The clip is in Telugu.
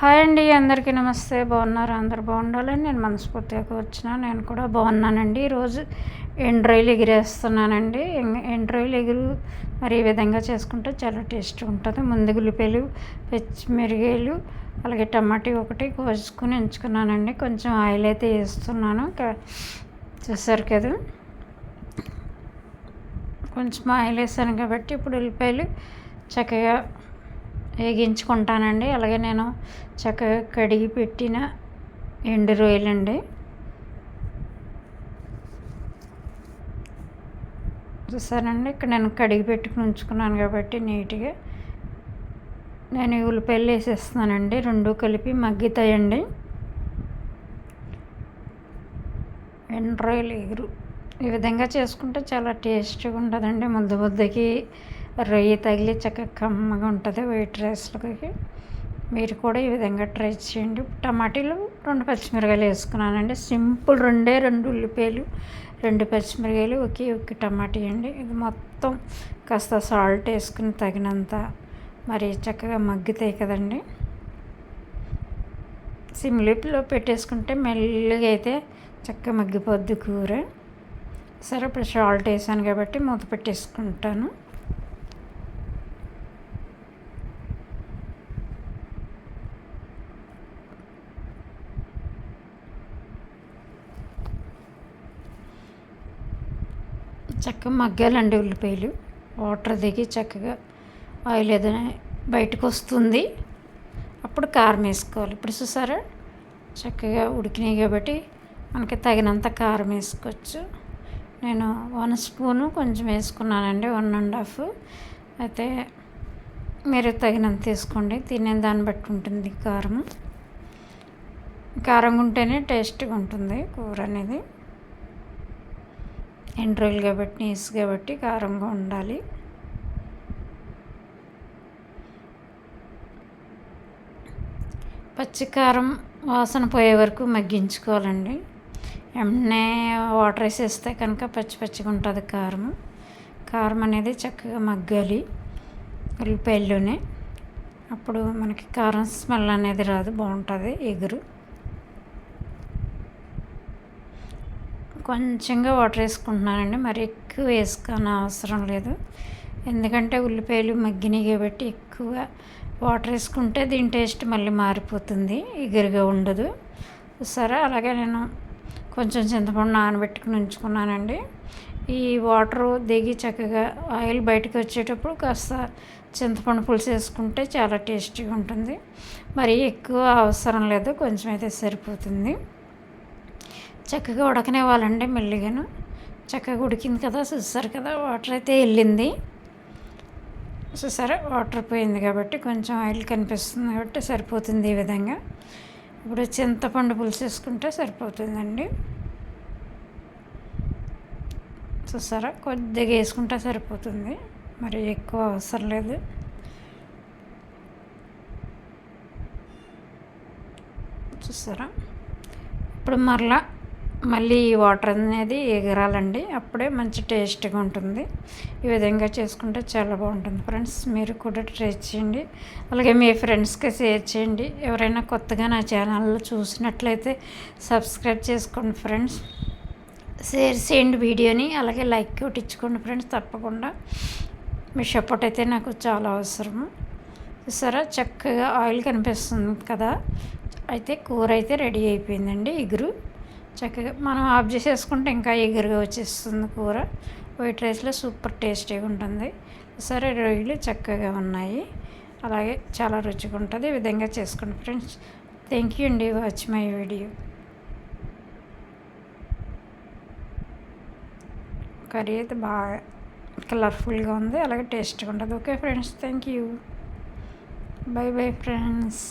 హాయ్ అండి అందరికీ నమస్తే. బాగున్నారు? అందరు బాగుండాలని నేను మనస్ఫూర్తిగా వచ్చిన నేను కూడా బాగున్నానండి. ఈరోజు ఎండ్రాయిలు ఎగిరేస్తున్నానండి. ఎండ్రాయిలు ఎగురు మరి ఈ విధంగా చేసుకుంటే చాలా టేస్ట్ ఉంటుంది. ముందు ఉల్లిపాయలు పచ్చిమిరగాయలు అలాగే టమాటీ ఒకటి కోసుకుని ఎంచుకున్నానండి. కొంచెం ఆయిల్ అయితే వేస్తున్నాను. చూసారు కదా? కొంచెం ఆయిల్ వేసాను కాబట్టి ఇప్పుడు ఉల్లిపాయలు చక్కగా వేగించుకుంటానండి. అలాగే నేను చక్కగా కడిగి పెట్టిన ఎండు రొయ్యలండి. చూసానండి ఇక్కడ నేను కడిగి పెట్టుకుని ఉంచుకున్నాను కాబట్టి నీట్గా. నేను ఉల్లిపాయలు వేసేస్తున్నానండి. రెండు కలిపి మగ్గితాయండి. ఎండు రొయ్యలు ఎగురు. ఈ విధంగా చేసుకుంటే చాలా టేస్ట్గా ఉంటుందండి. ముద్ద ముద్దకి రొయ్యి తగిలి చక్కగా కమ్మగా ఉంటుంది వైట్ రైస్లోకి. మీరు కూడా ఈ విధంగా ట్రై చేయండి. టమాటీలు రెండు పచ్చిమిరకాయలు వేసుకున్నానండి. సింపుల్ రెండే రెండు ఉల్లిపాయలు రెండు పచ్చిమిరకాయలు ఒకే ఒక టమాటీ అండి. ఇది మొత్తం కాస్త సాల్ట్ వేసుకుని తగినంత మరి చక్కగా మగ్గుతాయి కదండి. సిమ్లిప్లో పెట్టేసుకుంటే మెల్లగా అయితే చక్కగా మగ్గిపోద్ది కూర. సరే ఇప్పుడు సాల్ట్ వేసాను కాబట్టి మూత పెట్టేసుకుంటాను. చక్కగా మగ్గాలండి ఉల్లిపాయలు. వాటర్ దిగి చక్కగా ఆయిల్ ఏదైనా బయటకు వస్తుంది. అప్పుడు కారం వేసుకోవాలి. ఇప్పుడు చూసారా? చక్కగా ఉడికినాయి కాబట్టి మనకి తగినంత కారం వేసుకోవచ్చు. నేను వన్ స్పూను కొంచెం వేసుకున్నానండి వన్ అండ్ హాఫ్. అయితే మీరు తగినంత తీసుకోండి తినే దాన్ని బట్టి ఉంటుంది కారం కారం ఉంటేనే టేస్ట్గా ఉంటుంది కూర అనేది. ఎన్ని రోజులు కాబట్టి నీసు కాబట్టి కారంగా ఉండాలి. పచ్చికారం వాసన పోయే వరకు మగ్గించుకోవాలండి. వెంటనే వాటర్ వేసేస్తే కనుక పచ్చి పచ్చిగా ఉంటుంది కారం. కారం అనేది చక్కగా మగ్గాలి ఉల్లిపాయల్లోనే. అప్పుడు మనకి కారం స్మెల్ అనేది రాదు బాగుంటుంది ఎగురు. కొంచెంగా వాటర్ వేసుకుంటున్నానండి. మరి ఎక్కువ వేసుకున్న అవసరం లేదు. ఎందుకంటే ఉల్లిపాయలు మగ్గినాయి కాబట్టి ఎక్కువ వాటర్ వేసుకుంటే దీని టేస్ట్ మళ్ళీ మారిపోతుంది. ఎగురుగా ఉండదు. సరే అలాగే నేను కొంచెం చింతపండు నానబెట్టుకుని ఉంచుకున్నానండి. ఈ వాటర్ దిగి చక్కగా ఆయిల్ బయటకు వచ్చేటప్పుడు కాస్త చింతపండు పులుసు వేసుకుంటే చాలా టేస్టీగా ఉంటుంది. మరి ఎక్కువ అవసరం లేదు. కొంచెం అయితే సరిపోతుంది. చక్కగా ఉడకనివ్వాలండి మెల్లిగాను. చక్కగా ఉడికింది కదా చూసారు కదా వాటర్ అయితే వెళ్ళింది. చూసారా వాటర్ పోయింది కాబట్టి కొంచెం ఆయిల్ కనిపిస్తుంది కాబట్టి సరిపోతుంది ఈ విధంగా. ఇప్పుడు చింతపండు పులుసు వేసుకుంటే సరిపోతుందండి. చూసారా కొద్దిగా వేసుకుంటే సరిపోతుంది. మరి ఎక్కువ అవసరం లేదు. చూసారా ఇప్పుడు మరలా మళ్ళీ ఈ వాటర్ అనేది ఎగరాలండి. అప్పుడే మంచి టేస్ట్గా ఉంటుంది. ఈ విధంగా చేసుకుంటే చాలా బాగుంటుంది ఫ్రెండ్స్. మీరు కూడా ట్రై చేయండి. అలాగే మీ ఫ్రెండ్స్కి షేర్ చేయండి. ఎవరైనా కొత్తగా నా ఛానల్లో చూసినట్లయితే సబ్స్క్రైబ్ చేసుకోండి ఫ్రెండ్స్. షేర్ చేయండి వీడియోని. అలాగే లైక్ కొట్టించుకోండి ఫ్రెండ్స్. తప్పకుండా మీ సపోర్ట్ అయితే నాకు చాలా అవసరము చూసారా? చక్కగా ఆయిల్ కనిపిస్తుంది కదా? అయితే కూర అయితే రెడీ అయిపోయిందండి. ఇగురు. చక్కగా మనం ఆఫ్ చేసేసుకుంటే ఇంకా ఎగురుగా వచ్చేస్తుంది కూర. వైట్ రైస్లో సూపర్ టేస్టీగా ఉంటుంది. సరే రొయ్యలు చక్కగా ఉన్నాయి. అలాగే చాలా రుచిగా ఉంటుంది. ఈ విధంగా చేసుకోండి ఫ్రెండ్స్. థ్యాంక్ యూ అండి వాచ్ మై వీడియో. కర్రీ అయితే బాగా కలర్ఫుల్గా ఉంది. అలాగే టేస్ట్గా ఉంటుంది. Okay friends thank you. Bye bye friends.